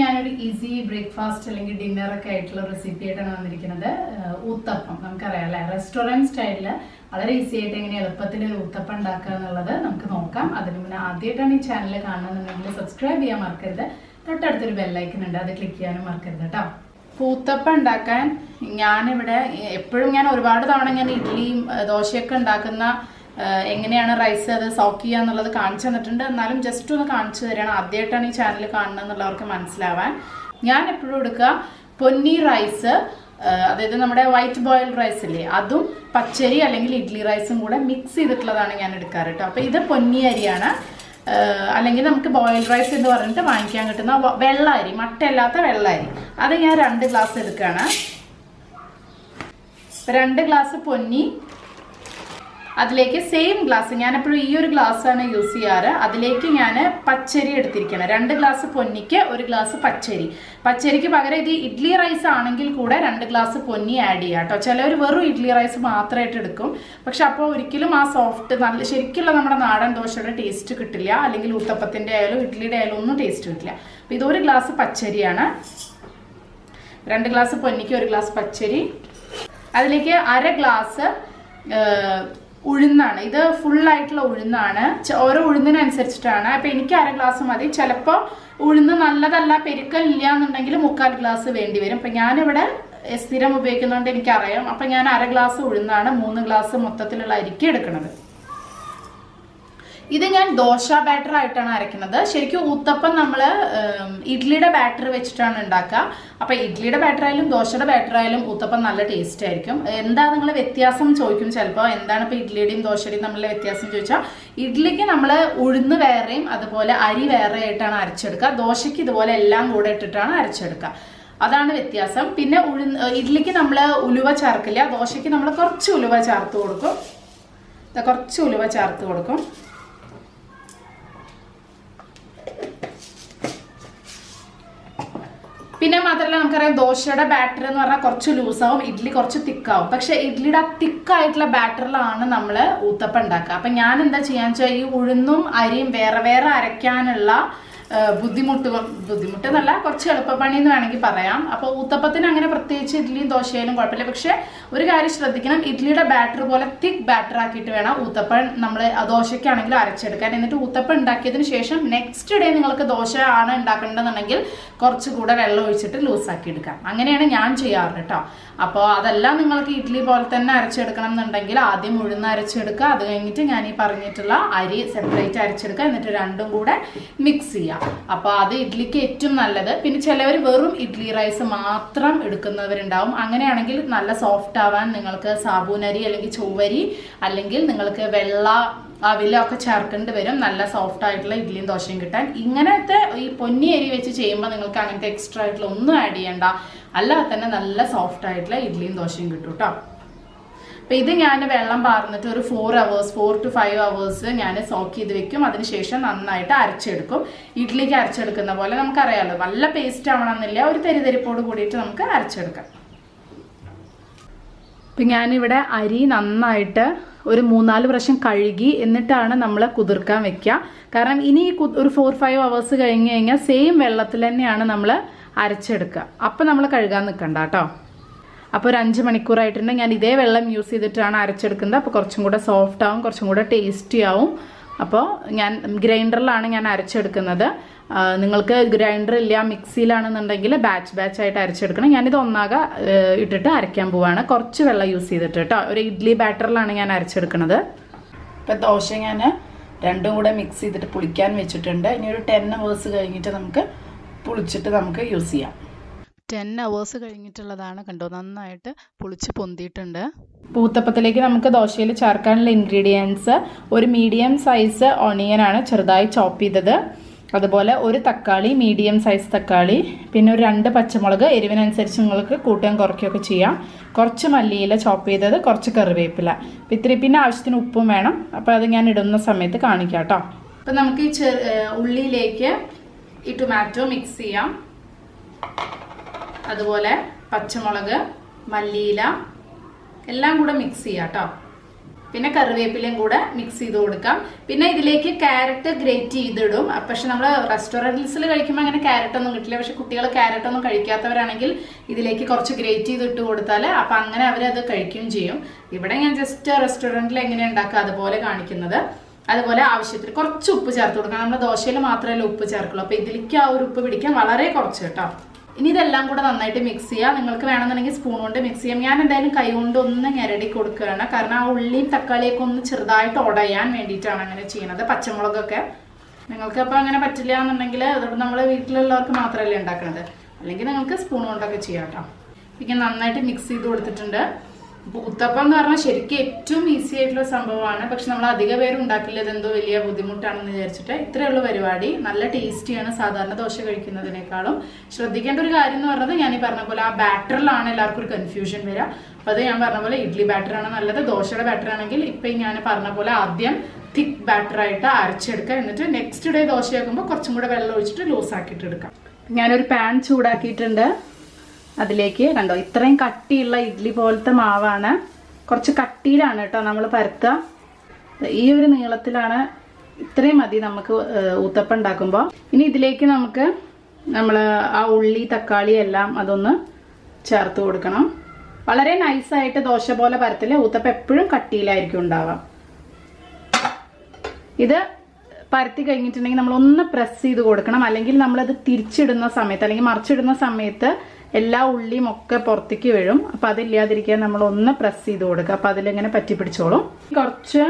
ഞാനൊരു easy breakfast അല്ലെങ്കിൽ dinner ഒക്കെ ആയിട്ടുള്ള റെസിപ്പി ആയിട്ടാണ് വന്നിരിക്കുന്നത്. ഊത്തപ്പം. നമുക്കറിയാം അല്ലെ? റെസ്റ്റോറന്റ് സ്റ്റൈലിൽ വളരെ ഈസി ആയിട്ട് എങ്ങനെ എളുപ്പത്തിൽ ഒരു ഊത്തപ്പം ഉണ്ടാക്കുക എന്നുള്ളത് നമുക്ക് നോക്കാം. അതിന് മുന്നേ ആദ്യമായിട്ടാണ് ഈ ചാനൽ കാണണമെന്നുണ്ടെങ്കിൽ സബ്സ്ക്രൈബ് ചെയ്യാൻ മറക്കരുത്. തൊട്ടടുത്തൊരു ബെല്ലൈക്കൺ ഉണ്ട്. അത് ക്ലിക്ക് ചെയ്യാനും മറക്കരുത് കേട്ടോ പൂത്തപ്പം ഉണ്ടാക്കാൻ ഞാനിവിടെ എപ്പോഴും ഞാൻ ഒരുപാട് തവണ ഞാൻ ഇഡ്ഡലിയും ദോശയൊക്കെ ഉണ്ടാക്കുന്ന എങ്ങനെയാണ് റൈസ് അത് സോക്ക് ചെയ്യുക എന്നുള്ളത് കാണിച്ചു തന്നിട്ടുണ്ട്. എന്നാലും ജസ്റ്റ് ഒന്ന് കാണിച്ചു തരികയാണ്. ആദ്യമായിട്ടാണ് ഈ ചാനൽ കാണുന്നത് എന്നുള്ളവർക്ക് മനസ്സിലാവാൻ. ഞാൻ എപ്പോഴും എടുക്കുക പൊന്നി റൈസ് അതായത് നമ്മുടെ വൈറ്റ് ബോയിൽ റൈസ് ഇല്ലേ അതും പച്ചരി അല്ലെങ്കിൽ ഇഡ്ലി റൈസും കൂടെ മിക്സ് ചെയ്തിട്ടുള്ളതാണ് ഞാൻ എടുക്കാറ് കേട്ടോ. അപ്പോൾ ഇത് പൊന്നി അരിയാണ്. അല്ലെങ്കിൽ നമുക്ക് ബോയിൽഡ് റൈസ് എന്ന് പറഞ്ഞിട്ട് വാങ്ങിക്കാൻ കിട്ടുന്ന വെള്ള അരി മട്ടയല്ലാത്ത വെള്ള അരി. അത് ഞാൻ രണ്ട് ഗ്ലാസ് എടുക്കുകയാണ്. രണ്ട് ഗ്ലാസ് പൊന്നി അതിലേക്ക് സെയിം ഗ്ലാസ് ഞാൻ എപ്പോഴും ഈ ഒരു ഗ്ലാസ് ആണ് യൂസ് ചെയ്യാറ്. അതിലേക്ക് ഞാൻ പച്ചരി എടുത്തിരിക്കണം രണ്ട് ഗ്ലാസ് പൊന്നിക്ക് ഒരു ഗ്ലാസ് പച്ചരി. പച്ചരിക്ക് പകരം ഇത് ഇഡ്ലി റൈസ് ആണെങ്കിൽ കൂടെ രണ്ട് ഗ്ലാസ് പൊന്നി ആഡ് ചെയ്യാം കേട്ടോ. ചിലവർ വെറും ഇഡ്ലി റൈസ് മാത്രമായിട്ട് എടുക്കും. പക്ഷെ അപ്പോൾ ഒരിക്കലും ആ സോഫ്റ്റ് നല്ല ശരിക്കുള്ള നമ്മുടെ നാടൻ ദോശയുടെ ടേസ്റ്റ് കിട്ടില്ല. അല്ലെങ്കിൽ ഊത്തപ്പത്തിന്റെ ആയാലും ഇഡ്ലിയുടെ ആയാലും ഒന്നും ടേസ്റ്റ് കിട്ടില്ല. അപ്പോൾ ഇതൊരു ഗ്ലാസ് പച്ചരിയാണ്. രണ്ട് ഗ്ലാസ് പൊന്നിക്ക് ഒരു ഗ്ലാസ് പച്ചരി. അതിലേക്ക് അര ഗ്ലാസ് ഉഴുന്നാണ്. ഇത് ഫുള്ളായിട്ടുള്ള ഉഴുന്നാണ്. ഓരോ ഉഴുന്നിനനുസരിച്ചിട്ടാണ്. അപ്പം എനിക്ക് അര ഗ്ലാസ് മതി. ചിലപ്പോൾ ഉഴുന്ന് നല്ലതല്ല പെരുക്കലില്ല എന്നുണ്ടെങ്കിൽ മുക്കാൽ ഗ്ലാസ് വേണ്ടി വരും. അപ്പം ഞാനിവിടെ സ്ഥിരം ഉപയോഗിക്കുന്നതുകൊണ്ട് എനിക്കറിയാം. അപ്പം ഞാൻ അര ഗ്ലാസ് ഉഴുന്നാണ് മൂന്ന് ഗ്ലാസ് മൊത്തത്തിലുള്ള അരിക്ക് എടുക്കുന്നത് ഇത് ഞാൻ ദോശ ബാറ്റർ ആയിട്ടാണ് അരയ്ക്കുന്നത്. ശരിക്കും ഊത്തപ്പം നമ്മൾ ഇഡ്ലിയുടെ ബാറ്റർ വെച്ചിട്ടാണ് ഉണ്ടാക്കുക. അപ്പം ഇഡ്ലിയുടെ ബാറ്റർ ആയാലും ദോശയുടെ ബാറ്റർ ആയാലും ഊത്തപ്പം നല്ല ടേസ്റ്റ് ആയിരിക്കും. എന്താ നിങ്ങൾ വ്യത്യാസം ചോദിക്കും ചിലപ്പോൾ എന്താണ് ഇപ്പോൾ ഇഡ്ലിയുടെയും ദോശയുടെയും തമ്മിലുള്ള വ്യത്യാസം ചോദിച്ചാൽ ഇഡ്ലിക്ക് നമ്മൾ ഉഴുന്ന് വേറെയും അതുപോലെ അരി വേറെ ആയിട്ടാണ് അരച്ചെടുക്കുക. ദോശയ്ക്ക് ഇതുപോലെ എല്ലാം കൂടെ ഇട്ടിട്ടാണ് അരച്ചെടുക്കുക. അതാണ് വ്യത്യാസം. പിന്നെ ഉഴുന്ന് ഇഡ്ലിക്ക് നമ്മൾ ഉലുവ ചേർക്കില്ല. ദോശയ്ക്ക് നമ്മൾ കുറച്ച് ഉലുവ ചേർത്ത് കൊടുക്കും. കുറച്ച് ഉലുവ ചേർത്ത് കൊടുക്കും. പിന്നെ മാത്രമല്ല നമുക്കറിയാം ദോശയുടെ ബാറ്റർ എന്ന് പറഞ്ഞാൽ കുറച്ച് ലൂസാവും ഇഡ്ഡലി കുറച്ച് തിക്കാവും പക്ഷെ ഇഡ്ഡലിയുടെ ആ തിക്കായിട്ടുള്ള ബാറ്ററിലാണ് നമ്മൾ ഊത്തപ്പം ഉണ്ടാക്കുക. അപ്പം ഞാൻ എന്താ ചെയ്യാന്ന് വെച്ചാൽ ഈ ഉഴുന്നും അരിയും വേറെ വേറെ അരയ്ക്കാനുള്ള ആ, ബുദ്ധിമുട്ടെന്നല്ല കുറച്ച് എളുപ്പപ്പണി എന്ന് വേണമെങ്കിൽ പറയാം. അപ്പോൾ ഊത്തപ്പത്തിന് അങ്ങനെ പ്രത്യേകിച്ച് ഇഡ്ഡലിയും ദോശയിലും കുഴപ്പമില്ല. പക്ഷേ ഒരു കാര്യം ശ്രദ്ധിക്കണം ഇഡ്ഡലിയുടെ ബാറ്റർ പോലെ തിക്ക് ബാറ്റർ ആക്കിയിട്ട് വേണം ഊത്തപ്പൻ നമ്മൾ ദോശയ്ക്കാണെങ്കിലും അരച്ചെടുക്കാൻ. എന്നിട്ട് ഊത്തപ്പം ഉണ്ടാക്കിയതിന് ശേഷം നെക്സ്റ്റ് ഡേ നിങ്ങൾക്ക് ദോശ ആണ് ഉണ്ടാക്കേണ്ടതെന്നുണ്ടെങ്കിൽ കുറച്ചുകൂടെ വെള്ളം ഒഴിച്ചിട്ട് ലൂസാക്കി എടുക്കാം. അങ്ങനെയാണ് ഞാൻ ചെയ്യാറ് കേട്ടോ. അപ്പോൾ അതെല്ലാം നിങ്ങൾക്ക് ഇഡ്ഡലി പോലെ തന്നെ അരച്ചെടുക്കണം എന്നുണ്ടെങ്കിൽ ആദ്യം ഉഴുന്ന് അരച്ചെടുക്കുക. അത് കഴിഞ്ഞിട്ട് ഞാൻ ഈ പറഞ്ഞിട്ടുള്ള അരി സെപ്പറേറ്റ് അരച്ചെടുക്കുക. എന്നിട്ട് രണ്ടും കൂടെ മിക്സ് ചെയ്യുക അപ്പോൾ അത് ഇഡ്ഡലിക്ക് ഏറ്റവും നല്ലത്. പിന്നെ ചിലവർ വെറും ഇഡ്ഡലി റൈസ് മാത്രം എടുക്കുന്നവരുണ്ടാവും. അങ്ങനെയാണെങ്കിൽ നല്ല സോഫ്റ്റ് ആവാൻ നിങ്ങൾക്ക് സാബൂനരി അല്ലെങ്കിൽ ചൊവ്വരി അല്ലെങ്കിൽ നിങ്ങൾക്ക് വെള്ള അവിലൊക്കെ ചേർക്കേണ്ടി വരും. നല്ല സോഫ്റ്റ് ആയിട്ടുള്ള ഇഡ്ഡലിയും ദോശയും കിട്ടാൻ. ഇങ്ങനത്തെ ഈ പൊന്നി അരി വെച്ച് ചെയ്യുമ്പോൾ നിങ്ങൾക്ക് അങ്ങനത്തെ എക്സ്ട്രാ ആയിട്ടുള്ള ഒന്നും ആഡ് ചെയ്യണ്ട. അല്ലാതെ തന്നെ നല്ല സോഫ്റ്റ് ആയിട്ടുള്ള ഇഡ്ഡലിയും ദോശയും കിട്ടും കേട്ടോ അപ്പം ഇത് ഞാൻ വെള്ളം പാർന്നിട്ട് ഒരു four hours four to five hours ഞാൻ സോക്ക് ചെയ്ത് വെക്കും. അതിനുശേഷം നന്നായിട്ട് അരച്ചെടുക്കും. ഇഡ്ഡലിക്ക് അരച്ചെടുക്കുന്ന പോലെ നമുക്കറിയാമല്ലോ നല്ല പേസ്റ്റ് ആവണമെന്നില്ല. ഒരു തെരിതെരിപ്പോട് കൂടിയിട്ട് നമുക്ക് അരച്ചെടുക്കാം. ഇപ്പം ഞാനിവിടെ അരി നന്നായിട്ട് ഒരു മൂന്നാൽ പ്രാവശ്യം കഴുകി എന്നിട്ടാണ് നമ്മൾ കുതിർക്കാൻ വെക്കുക. കാരണം ഇനി ഒരു ഫോർ ഫൈവ് അവേഴ്സ് കഴിഞ്ഞ് കഴിഞ്ഞാൽ സെയിം വെള്ളത്തിൽ തന്നെയാണ് നമ്മൾ അരച്ചെടുക്കുക. അപ്പം നമ്മൾ കഴുകാൻ നിൽക്കണ്ട കേട്ടോ. അപ്പോൾ ഒരു അഞ്ച് മണിക്കൂറായിട്ടുണ്ട്. ഞാൻ ഇതേ വെള്ളം യൂസ് ചെയ്തിട്ടാണ് അരച്ചെടുക്കുന്നത്. അപ്പോൾ കുറച്ചും കൂടെ സോഫ്റ്റ് ആവും കുറച്ചും കൂടെ ടേസ്റ്റി ആവും. അപ്പോൾ ഞാൻ ഗ്രൈൻഡറിലാണ് ഞാൻ അരച്ചെടുക്കുന്നത്. നിങ്ങൾക്ക് ഗ്രൈൻഡർ ഇല്ല മിക്സിയിലാണെന്നുണ്ടെങ്കിൽ ബാച്ച് ബാച്ച് ആയിട്ട് അരച്ചെടുക്കണം. ഞാനിത് ഒന്നാകെ ഇട്ടിട്ട് അരയ്ക്കാൻ പോവാണ്. കുറച്ച് വെള്ളം യൂസ് ചെയ്തിട്ട് കേട്ടോ. ഒരു ഇഡ്ഡലി ബാറ്ററിലാണ് ഞാൻ അരച്ചെടുക്കുന്നത്. ഇപ്പം ദോശ ഞാൻ രണ്ടും കൂടെ മിക്സ് ചെയ്തിട്ട് പുളിക്കാൻ വെച്ചിട്ടുണ്ട്. ഇനി ഒരു ടെൻ അവേഴ്സ് കഴിഞ്ഞിട്ട് നമുക്ക് പുളിച്ചിട്ട് നമുക്ക് യൂസ് ചെയ്യാം. ടെൻ അവേഴ്സ് കഴിഞ്ഞിട്ടുള്ളതാണ് കണ്ടോ. നന്നായിട്ട് പുളിച്ച് പൊന്തിയിട്ടുണ്ട്. പൂത്തപ്പത്തിലേക്ക് നമുക്ക് ദോശയിൽ ചേർക്കാനുള്ള ഇൻഗ്രീഡിയൻസ് ഒരു മീഡിയം സൈസ് ഓണിയനാണ് ചെറുതായി ചോപ്പ് ചെയ്തത്. അതുപോലെ ഒരു തക്കാളി മീഡിയം സൈസ് തക്കാളി പിന്നെ ഒരു രണ്ട് പച്ചമുളക് എരിവിനനുസരിച്ച് നിങ്ങൾക്ക് കൂട്ടുകയും കുറയ്ക്കുകയൊക്കെ ചെയ്യാം. കുറച്ച് മല്ലിയില ചോപ്പ് ചെയ്തത് കുറച്ച് കറിവേപ്പില. അപ്പം ഇത്തിരി പിന്നെ ആവശ്യത്തിന് ഉപ്പും വേണം. അപ്പോൾ അത് ഞാൻ ഇടുന്ന സമയത്ത് കാണിക്കാം കേട്ടോ. അപ്പം നമുക്ക് ഈ ഉള്ളിയിലേക്ക് ഈ ടൊമാറ്റോ മിക്സ് ചെയ്യാം. അതുപോലെ പച്ചമുളക് മല്ലിയില എല്ലാം കൂടെ മിക്സ് ചെയ്യാം കേട്ടോ പിന്നെ കറിവേപ്പിലയും കൂടെ മിക്സ് ചെയ്ത് കൊടുക്കാം. പിന്നെ ഇതിലേക്ക് ക്യാരറ്റ് ഗ്രേറ്റ് ചെയ്തിടും. പക്ഷെ നമ്മൾ റെസ്റ്റോറന്റ്സിൽ കഴിക്കുമ്പോൾ അങ്ങനെ ക്യാരറ്റ് ഒന്നും കിട്ടില്ല. പക്ഷെ കുട്ടികൾ ക്യാരറ്റ് ഒന്നും കഴിക്കാത്തവരാണെങ്കിൽ ഇതിലേക്ക് കുറച്ച് ഗ്രേറ്റ് ചെയ്ത് ഇട്ട് കൊടുത്താൽ അപ്പം അങ്ങനെ അവരത് കഴിക്കുകയും ചെയ്യും. ഇവിടെ ഞാൻ ജസ്റ്റ് റെസ്റ്റോറന്റിൽ എങ്ങനെ ഉണ്ടാക്കുക അതുപോലെ കാണിക്കുന്നത്. അതുപോലെ ആവശ്യത്തിന് കുറച്ച് ഉപ്പ് ചേർത്ത് കൊടുക്കണം. നമ്മൾ ദോശയിൽ മാത്രമല്ല ഉപ്പ് ചേർക്കുള്ളൂ. അപ്പോൾ ഇതിലേക്ക് ആ ഒരു ഉപ്പ് പിടിക്കാൻ വളരെ കുറച്ച് കേട്ടോ ഇനി ഇതെല്ലാം കൂടെ നന്നായിട്ട് മിക്സ് ചെയ്യുക നിങ്ങൾക്ക് വേണമെന്നുണ്ടെങ്കിൽ സ്പൂൺ കൊണ്ട് മിക്സ് ചെയ്യാം. ഞാൻ എന്തായാലും കൈ കൊണ്ട് ഒന്ന് ഞെരടി കൊടുക്കുകയാണ്. കാരണം ആ ഉള്ളിയും തക്കാളിയൊക്കെ ഒന്ന് ചെറുതായിട്ട് ഉടയാൻ വേണ്ടിയിട്ടാണ് അങ്ങനെ ചെയ്യുന്നത് പച്ചമുളകൊക്കെ. നിങ്ങൾക്ക് അപ്പോൾ അങ്ങനെ പറ്റില്ല എന്നുണ്ടെങ്കിൽ അതിപ്പോൾ നമ്മൾ വീട്ടിലുള്ളവർക്ക് മാത്രമല്ലേ ഉണ്ടാക്കുന്നത് അല്ലെങ്കിൽ നിങ്ങൾക്ക് സ്പൂൺ കൊണ്ടൊക്കെ ചെയ്യാം കേട്ടോ. ഇങ്ങനെ നന്നായിട്ട് മിക്സ് ചെയ്ത് കൊടുത്തിട്ടുണ്ട്. ഉത്തപ്പം എന്ന് പറഞ്ഞാൽ ശരിക്കും ഏറ്റവും ഈസി ആയിട്ടുള്ള സംഭവമാണ്. പക്ഷെ നമ്മൾ അധിക പേര് ഉണ്ടാക്കില്ല. ഇതെന്തോ വലിയ ബുദ്ധിമുട്ടാണെന്ന് വിചാരിച്ചിട്ട് ഇത്രയേ ഉള്ളൂ പരിപാടി. നല്ല ടേസ്റ്റിയാണ് സാധാരണ ദോശ കഴിക്കുന്നതിനേക്കാളും. ശ്രദ്ധിക്കേണ്ട ഒരു കാര്യം എന്ന് പറഞ്ഞത് ഞാൻ ഈ പറഞ്ഞ പോലെ ആ ബാറ്ററിലാണ് എല്ലാവർക്കും ഒരു കൺഫ്യൂഷൻ വരിക. അപ്പോൾ അത് ഞാൻ പറഞ്ഞ പോലെ ഇഡ്ലി ബാറ്ററാണ് നല്ലത്. ദോശയുടെ ബാറ്റർ ആണെങ്കിൽ ഇപ്പം ഞാൻ പറഞ്ഞ പോലെ ആദ്യം തിക്ക് ബാറ്ററായിട്ട് അരച്ചെടുക്കുക. എന്നിട്ട് നെക്സ്റ്റ് ഡേ ദോശയാക്കുമ്പോൾ കുറച്ചും കൂടെ വെള്ളം ഒഴിച്ചിട്ട് ലൂസ് ആക്കിയിട്ട് എടുക്കാം. ഞാനൊരു പാൻ ചൂടാക്കിയിട്ടുണ്ട്. അതിലേക്ക് കണ്ടോ? ഇത്രയും കട്ടിയുള്ള ഇഡ്ഡലി പോലത്തെ മാവാണ്. കുറച്ച് കട്ടിയിലാണ് കേട്ടോ നമ്മൾ പരത്തുക. ഈ ഒരു നീളത്തിലാണ് ഇത്രയും മതി നമുക്ക് ഊത്തപ്പം ഉണ്ടാക്കുമ്പോൾ ഇനി ഇതിലേക്ക് നമുക്ക് നമ്മൾ ആ ഉള്ളി തക്കാളി എല്ലാം അതൊന്ന് ചേർത്ത് കൊടുക്കണം. വളരെ നൈസായിട്ട് ദോശ പോലെ പരത്തില്ല. ഊത്തപ്പം എപ്പോഴും കട്ടിയിലായിരിക്കും ഉണ്ടാവാം ഇത് പരത്തി കഴിഞ്ഞിട്ടുണ്ടെങ്കിൽ നമ്മൾ ഒന്ന് പ്രസ് ചെയ്ത് കൊടുക്കണം. അല്ലെങ്കിൽ നമ്മളത് തിരിച്ചിടുന്ന സമയത്ത് അല്ലെങ്കിൽ മറിച്ചിടുന്ന സമയത്ത് എല്ലാ ഉള്ളിയും ഒക്കെ പുറത്തേക്ക് വീഴും. അപ്പം അതില്ലാതിരിക്കാൻ നമ്മൾ ഒന്ന് പ്രസ് ചെയ്ത് കൊടുക്കുക. അപ്പം അതിലിങ്ങനെ പറ്റി പിടിച്ചോളും. കുറച്ച്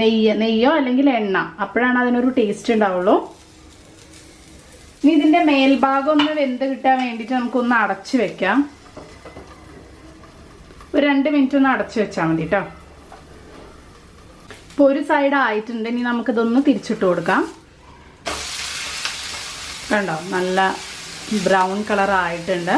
നെയ്യ് നെയ്യോ അല്ലെങ്കിൽ എണ്ണ. അപ്പോഴാണ് അതിനൊരു ടേസ്റ്റ് ഉണ്ടാവുള്ളൂ. ഇനി ഇതിന്റെ മേൽഭാഗം ഒന്ന് വെന്ത് കിട്ടാൻ വേണ്ടിയിട്ട് നമുക്കൊന്ന് അടച്ചു വെക്കാം. ഒരു രണ്ട് മിനിറ്റ് ഒന്ന് അടച്ചു വെച്ചാൽ മതി കേട്ടോ ഇപ്പോൾ ഒരു സൈഡ് ആയിട്ടുണ്ട്. ഇനി നമുക്കിതൊന്ന് തിരിച്ചിട്ട് കൊടുക്കാം. കണ്ടോ? നല്ല ബ്രൗൺ കളർ ആയിട്ടുണ്ട്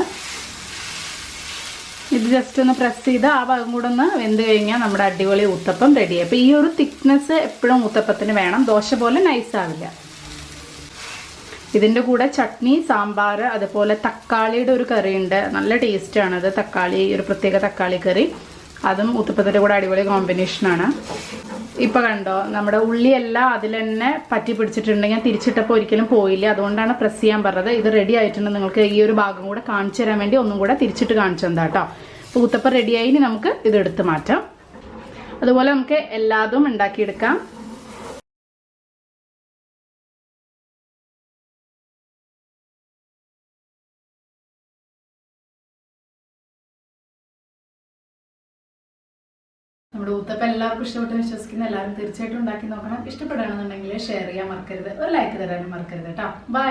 ഇത് ജസ്റ്റ് ഒന്ന് പ്രസ് ചെയ്ത് ആ ഭാഗം കൂടെ ഒന്ന് വെന്ത് കഴിഞ്ഞാൽ നമ്മുടെ അടിപൊളി ഊത്തപ്പം റെഡിയായി അപ്പോൾ ഈ ഒരു തിക്നെസ് എപ്പോഴും ഊത്തപ്പത്തിന് വേണം. ദോശ പോലെ നൈസ് ആവില്ല. ഇതിന്റെ കൂടെ ചട്നി സാമ്പാർ അതുപോലെ തക്കാളിയുടെ ഒരു കറി ഉണ്ട്. നല്ല ടേസ്റ്റാണ് അത്. തക്കാളി ഒരു പ്രത്യേക തക്കാളി കറി. അതും ഊത്തപ്പത്തിന്റെ കൂടെ അടിപൊളി കോമ്പിനേഷനാണ് ഇപ്പം കണ്ടോ നമ്മുടെ ഉള്ളിയെല്ലാം അതിൽ തന്നെ പറ്റി പിടിച്ചിട്ടുണ്ടെങ്കിൽ തിരിച്ചിട്ടപ്പോൾ ഒരിക്കലും പോയില്ല. അതുകൊണ്ടാണ് പ്രസ് ചെയ്യാൻ പറഞ്ഞത്. ഇത് റെഡി ആയിട്ടുണ്ട്. നിങ്ങൾക്ക് ഈ ഒരു ഭാഗം കൂടെ കാണിച്ചു തരാൻ വേണ്ടി ഒന്നും കൂടെ തിരിച്ചിട്ട് കാണിച്ചു തന്നാ കേട്ടോ അപ്പോൾ ഉത്തപ്പം റെഡിയായി ഇനി നമുക്ക് ഇത് എടുത്ത് മാറ്റാം. അതുപോലെ നമുക്ക് എല്ലാതും ഉണ്ടാക്കിയെടുക്കാം. നമ്മുടെ ഊത്തപ്പം എല്ലാവർക്കും ഇഷ്ടപ്പെട്ടെന്ന് വിശ്വസിക്കുന്ന എല്ലാവരും തീർച്ചയായിട്ടും ഉണ്ടാക്കി നോക്കണം. ഇഷ്ടപ്പെടുകയാണെന്നുണ്ടെങ്കിൽ ഷെയർ ചെയ്യാൻ മറക്കരുത്. ഒരു ലൈക്ക് തരാനും മറക്കരുത് കേട്ടോ bye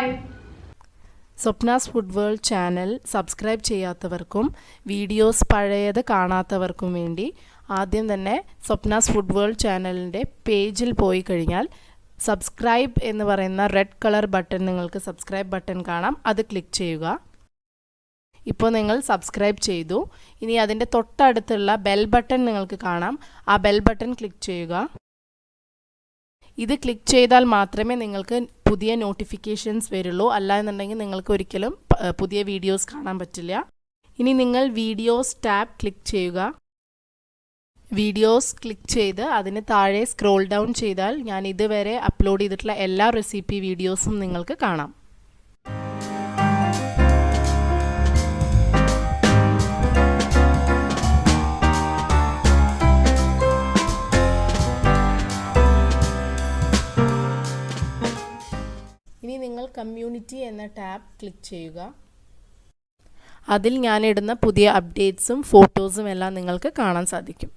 Swapna's food world channel subscribe ചെയ്യാത്തവർക്കും videos പഴയത് കാണാത്തവർക്കും വേണ്ടി ആദ്യം തന്നെ സ്വപ്നാസ് ഫുഡ് വേൾഡ് ചാനലിന്റെ പേജിൽ പോയി കഴിഞ്ഞാൽ സബ്സ്ക്രൈബ് എന്ന് പറയുന്ന റെഡ് കളർ ബട്ടൺ നിങ്ങൾക്ക് സബ്സ്ക്രൈബ് ബട്ടൺ കാണാം. അത് ക്ലിക്ക് ചെയ്യുക. ഇപ്പോൾ നിങ്ങൾ സബ്സ്ക്രൈബ് ചെയ്തു. ഇനി അതിന്റെ തൊട്ടടുത്തുള്ള ബെൽ ബട്ടൺ നിങ്ങൾക്ക് കാണാം. ആ ബെൽ ബട്ടൺ ക്ലിക്ക് ചെയ്യുക. ഇത് ക്ലിക്ക് ചെയ്താൽ മാത്രമേ നിങ്ങൾക്ക് പുതിയ നോട്ടിഫിക്കേഷൻസ് വരുള്ളൂ. അല്ല എന്നുണ്ടെങ്കിൽ നിങ്ങൾക്ക് ഒരിക്കലും പുതിയ വീഡിയോസ് കാണാൻ പറ്റില്ല. ഇനി നിങ്ങൾ വീഡിയോസ് ടാബ് ക്ലിക്ക് ചെയ്യുക. വീഡിയോസ് ക്ലിക്ക് ചെയ്ത് അതിന് താഴെ സ്ക്രോൾ ഡൗൺ ചെയ്താൽ ഞാൻ ഇതുവരെ അപ്ലോഡ് ചെയ്തിട്ടുള്ള എല്ലാ റെസിപ്പി വീഡിയോസും നിങ്ങൾക്ക് കാണാം. കമ്മ്യൂണിറ്റി എന്ന ടാബ് ക്ലിക്ക് ചെയ്യുക. അതിൽ ഞാനിടുന്ന പുതിയ അപ്ഡേറ്റ്സും ഫോട്ടോസും എല്ലാം നിങ്ങൾക്ക് കാണാൻ സാധിക്കും.